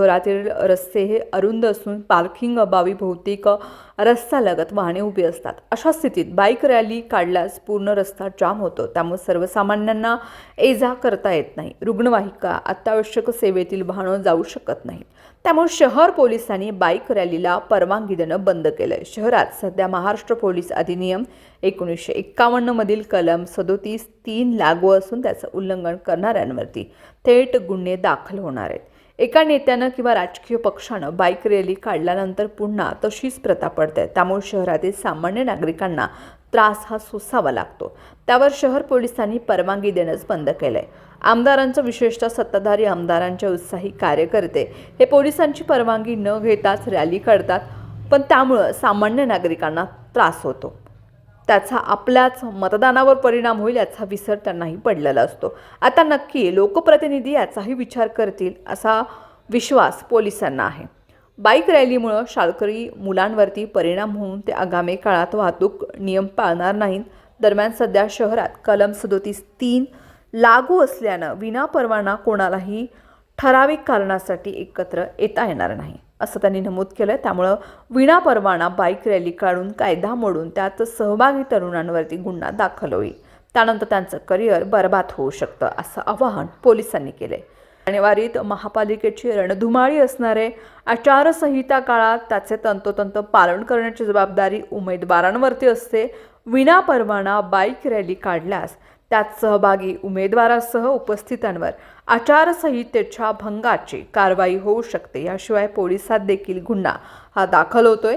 शहरातील रस्ते हे अरुंद असून पार्किंग अभावी भौतिक रस्ता लगत वाहने उभी असतात. अशा स्थितीत बाईक रॅली काढल्यास पूर्ण रस्ता जाम होतो. त्यामुळे सर्वसामान्यांना ये जा करता येत नाही. रुग्णवाहिका अत्यावश्यक सेवेतील वाहनं जाऊ शकत नाहीत. त्यामुळे शहर पोलिसांनी बाईक रॅलीला परवानगी देणं बंद केलंय. शहरात सध्या महाराष्ट्र पोलीस अधिनियम एकोणीसशे एक्कावन्नमधील कलम सदोतीस तीन लागू असून त्याचं उल्लंघन करणाऱ्यांवरती थेट गुन्हे दाखल होणार आहेत. एका नेत्यानं किंवा राजकीय पक्षानं बाईक रॅली काढल्यानंतर पुन्हा तशीच प्रथा पडते. त्यामुळे शहरातील सामान्य नागरिकांना त्रास हा सोसावा लागतो. त्यावर शहर पोलिसांनी परवानगी देणंच बंद केलंय. आमदारांचं विशेषतः सत्ताधारी आमदारांच्या उत्साही कार्यकर्ते हे पोलिसांची परवानगी न घेताच रॅली काढतात पण त्यामुळं सामान्य नागरिकांना त्रास होतो. त्याचा आपल्याच मतदानावर परिणाम होईल याचा विसर त्यांनाही पडलेला असतो. आता नक्की लोकप्रतिनिधी याचाही विचार करतील असा विश्वास पोलिसांना आहे. बाईक रॅलीमुळं शाळकरी मुलांवरती परिणाम होऊन ते आगामी काळात वाहतूक नियम पाळणार नाहीत. दरम्यान सध्या शहरात कलम सदोतीस तीन लागू असल्यानं विनापरवाना कोणालाही ठराविक कारणासाठी एकत्र येता येणार नाही असं त्यांनी नमूद केलं त्यामुळं विनापरवाना बाईक रॅली काढून कायदा मोडून त्यात सहभागी तरुणांवरती गुन्हा दाखल होईल. त्यानंतर त्यांचं करिअर बर्बाद होऊ शकतं असं आवाहन पोलिसांनी केलंय. जानेवारीत महापालिकेची रणधुमाळी असणारे आचारसंहिता काळात त्याचे तंतोतंत पालन करण्याची जबाबदारी उमेदवारांवरती असते. विनापरवाना बाईक रॅली काढल्यास त्यात सहभागी उमेदवारासह उपस्थितांवर आचारसंहितेच्या भंगाची कारवाई होऊ शकते याशिवाय पोलिसात देखील गुन्हा हा दाखल होतोय.